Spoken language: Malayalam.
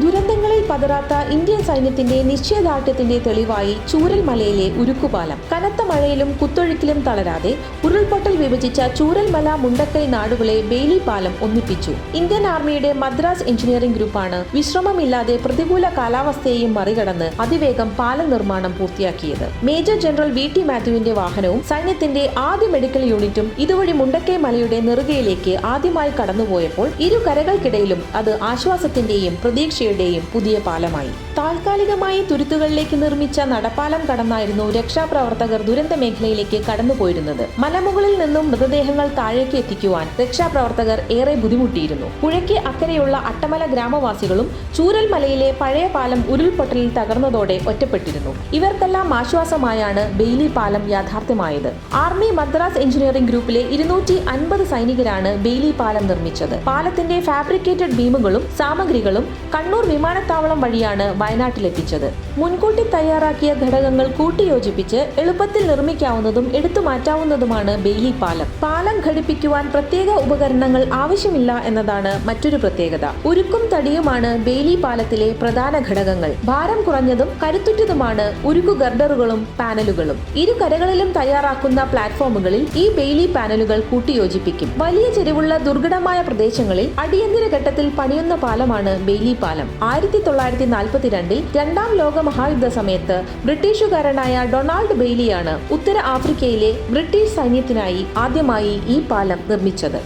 ദുരന്തങ്ങളിൽ പതറാത്ത ഇന്ത്യൻ സൈന്യത്തിന്റെ നിശ്ചയദാർഢ്യത്തിന്റെ തെളിവായി ചൂരൽമലയിലെ ഉരുക്കുപാലം. കനത്ത മഴയിലും കുത്തൊഴുക്കിലും തളരാതെ ഉരുൾപൊട്ടൽ വിഭജിച്ച ചൂരൽമല മുണ്ടക്കൈ നാടുകളെ ബെയിലി പാലം ഒന്നിപ്പിച്ചു. ഇന്ത്യൻ ആർമിയുടെ മദ്രാസ് എഞ്ചിനീയറിംഗ് ഗ്രൂപ്പാണ് വിശ്രമമില്ലാതെ പ്രതികൂല കാലാവസ്ഥയെയും മറികടന്ന് അതിവേഗം പാലം നിർമ്മാണം പൂർത്തിയാക്കിയത്. മേജർ ജനറൽ വി ടി മാത്യുവിന്റെ വാഹനവും സൈന്യത്തിന്റെ ആദ്യ മെഡിക്കൽ യൂണിറ്റും ഇതുവഴി മുണ്ടക്കൈ മലയുടെ നെറുകയിലേക്ക് ആദ്യമായി കടന്നുപോയപ്പോൾ ഇരു കരകൾക്കിടയിലും അത് ആശ്വാസത്തിന്റെയും പ്രതീക്ഷയുടെയും പുതിയ പാലമായി. താൽക്കാലികമായി തുരുത്തുകളിലേക്ക് നിർമ്മിച്ച നടപ്പാലം കടന്നായിരുന്നു രക്ഷാപ്രവർത്തകർ ദുരന്ത മേഖലയിലേക്ക് കടന്നുപോയിരുന്നത്. മലമുകളിൽ നിന്നും മൃതദേഹങ്ങൾ താഴേക്ക് എത്തിക്കുവാൻ രക്ഷാപ്രവർത്തകർ ഏറെ ബുദ്ധിമുട്ടിയിരുന്നു. പുഴയ്ക്ക് അക്കരെയുള്ള അട്ടമല ഗ്രാമവാസികളും ചൂരൽമലയിലെ പഴയ പാലം ഉരുൾപൊട്ടലിൽ തകർന്നതോടെ ഒറ്റപ്പെട്ടിരുന്നു. ഇവർക്കെല്ലാം ആശ്വാസമായാണ് ബെയിലി പാലം യാഥാർത്ഥ്യമായത്. ആർമി മദ്രാസ് എഞ്ചിനീയറിംഗ് ഗ്രൂപ്പിലെ ഇരുന്നൂറ്റി അൻപത് സൈനികരാണ് ബെയിലി പാലം നിർമ്മിച്ചത്. പാലത്തിന്റെ ഫാബ്രിക്കേറ്റഡ് ബീമുകളും സാമഗ്രികളും കണ്ണൂർ വിമാനത്താവളം വഴിയാണ് വയനാട്ടിലെത്തിച്ചത്. മുൻകൂട്ടി തയ്യാറാക്കിയ ഘടകങ്ങൾ കൂട്ടിയോജിപ്പിച്ച് എളുപ്പത്തിൽ നിർമ്മിക്കാവുന്നതും എടുത്തു മാറ്റാവുന്നതുമാണ് ബെയിലി പാലം. പാലം ഘടിപ്പിക്കുവാൻ പ്രത്യേക ഉപകരണങ്ങൾ ആവശ്യമില്ല എന്നതാണ് മറ്റൊരു പ്രത്യേകത. ഉരുക്കും തടിയുമാണ് ബെയിലി പാലത്തിലെ പ്രധാന ഘടകങ്ങൾ. ഭാരം കുറഞ്ഞതും കരുത്തുറ്റതുമാണ് ഉരുക്കു ഗർഡറുകളും പാനലുകളും. ഇരു കരകളിലും തയ്യാറാക്കുന്ന പ്ലാറ്റ്ഫോമുകളിൽ ഈ ബെയിലി പാനലുകൾ കൂട്ടിയോജിപ്പിക്കും. വലിയ ചെരിവുള്ള ദുർഘടമായ പ്രദേശങ്ങളിൽ അടിയന്തര ഘട്ടത്തിൽ പണിയുന്ന പാലമാണ് ബെയിലി പാലം. ആയിരത്തി തൊള്ളായിരത്തി നാൽപ്പത്തിരണ്ടിൽ രണ്ടാം ലോക മഹായുദ്ധ സമയത്ത് ബ്രിട്ടീഷുകാരനായ ഡൊണാൾഡ് ബെയ്ലിയാണ് ഉത്തര ആഫ്രിക്കയിലെ ബ്രിട്ടീഷ് സൈന്യത്തിനായി ആദ്യമായി ഈ പാലം നിർമ്മിച്ചത്.